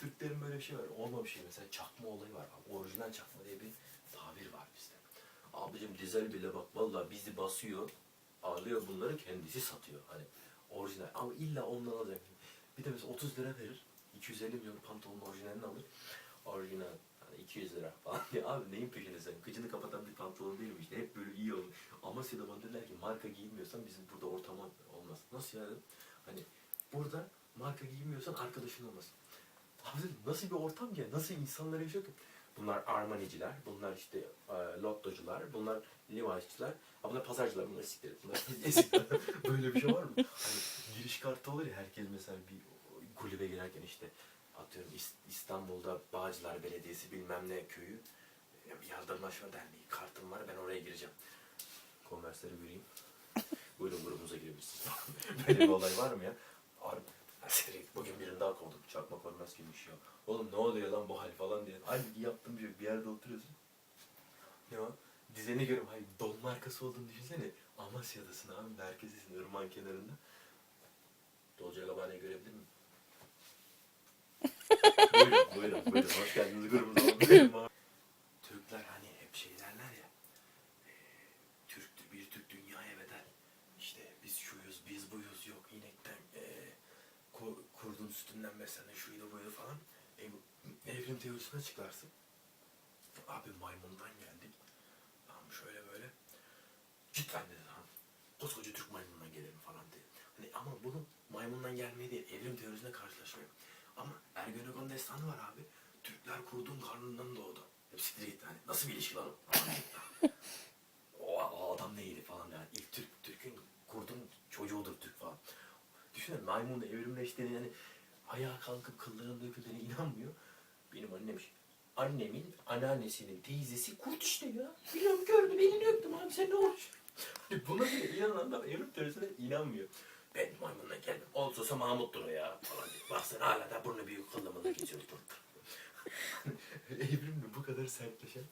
Türklerin böyle bir şey var. Olma bir şey. Mesela çakma olayı var. Abi, orijinal çakma diye bir tabir var bizde. Abicim dizel bile bak vallahi bizi basıyor. Alıyor bunları kendisi satıyor. Hani orijinal. Ama illa ondan alacak. Bir de mesela 30 lira verir. 250 milyon pantolonun orijinalini alır. Orijinal. Hani 200 lira falan. Ya abi neyin peşinde sen? Kıçını kapatan bir pantolon değil mi işte? Hep böyle iyi olur. Amasya'da bana dediler ki marka giymiyorsan bizim burada ortama olmaz. Nasıl yani? Hani burada marka giymiyorsan arkadaşın olmaz. Abi nasıl bir ortam ki? Nasıl insanlar yaşıyor ki? Bunlar Armaniciler, bunlar işte e, Lottocular, bunlar ha bunlar pazarcılar, bunlar siktir. Bunlar ezikler. Böyle bir şey var mı? Hani giriş kartı olur ya herkes mesela bir kulübe girerken işte atıyorum İs- İstanbul'da Bağcılar Belediyesi bilmem ne köyü yardımlaşma derneği kartım var ben oraya gireceğim. Konversleri göreyim. Buyurun grubumuza girebilirsiniz. Böyle bir olay var mı ya? Git, Bugün daha kovdum. Çakma konvers giymiş ya. Oğlum ne oluyor lan bu hal falan diye. Halbuki yaptığım bir şey. Bir yerde oturuyorsun. Ne o? Dizeni görüyorum. Hayır don markası olduğunu düşünsene. Amasya'dasın abi. Merkezdesin. Irmağın kenarında. Dolce Gabbana'yı görebilir miyim? buyurun, buyurun, buyurun. Hoş geldiniz grubumuza. Buyurun abi. Türkler hani hep şey derler ya. e, Türk, bir Türk dünyaya bedel. İşte biz şuyuz, biz buyuz, yok inekten, e, ku- kurdun sütünden beslenen şuydu buydu falan. Evrim teorisine çıkarsın. Abi maymundan geldik. Tamam şöyle böyle. Cidden dedi tamam. Koskoca Türk maymundan gelelim falan dedi. Hani ama bunu maymundan gelmeye değil, evrim teorisine karşılaşmıyor. Ama Ergenekon destanı var abi. Türkler kurdun karnından doğdu. Hep siktir gitti hani. Nasıl bir ilişki lan o? o, o adam neydi falan yani. İlk Türk, Türk'ün kurdun çocuğudur Türk falan. Düşünün maymunla evrimleştiğini yani ayağa kalkıp kılların döküldüğüne inanmıyor. Benim annem Annemin anneannesinin teyzesi kurt işte ya. Biliyorum gördüm elini öptüm abi sen ne olmuş? Hani buna bile inananlar evrim teorisine inanmıyor. Ben maymunla geldim. Olsa Mahmut'tur o ya falan diyor. Baksana hala da burnu büyük kıllımını geziyor. Evrimle bu kadar sertleşen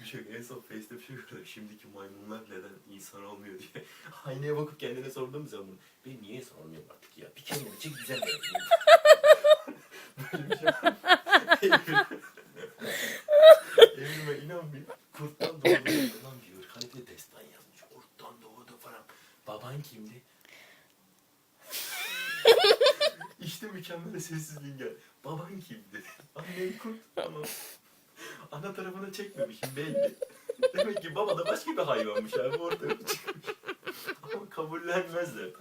bir şey yok. En son Face'de bir şey gördüm. Şimdiki maymunlar neden insan olmuyor diye. Aynaya bakıp kendine sordum zaman bunu. Ben niye insan artık ya? Bir kendime çek güzel bir şey var. Evrim- Evrime inanmıyor. Kurttan doğdu. Lan diyor. Kalite destan yazmış. Kurttan doğdu falan. Baban kimdi? İşte mükemmel sessizliğin gel. Baban kimdi? Annem kurt. Tamam. Ana tarafına çekmemişim belli. Demek ki baba da başka bir hayvanmış abi ortaya çıkmış. Ama kabullenmezler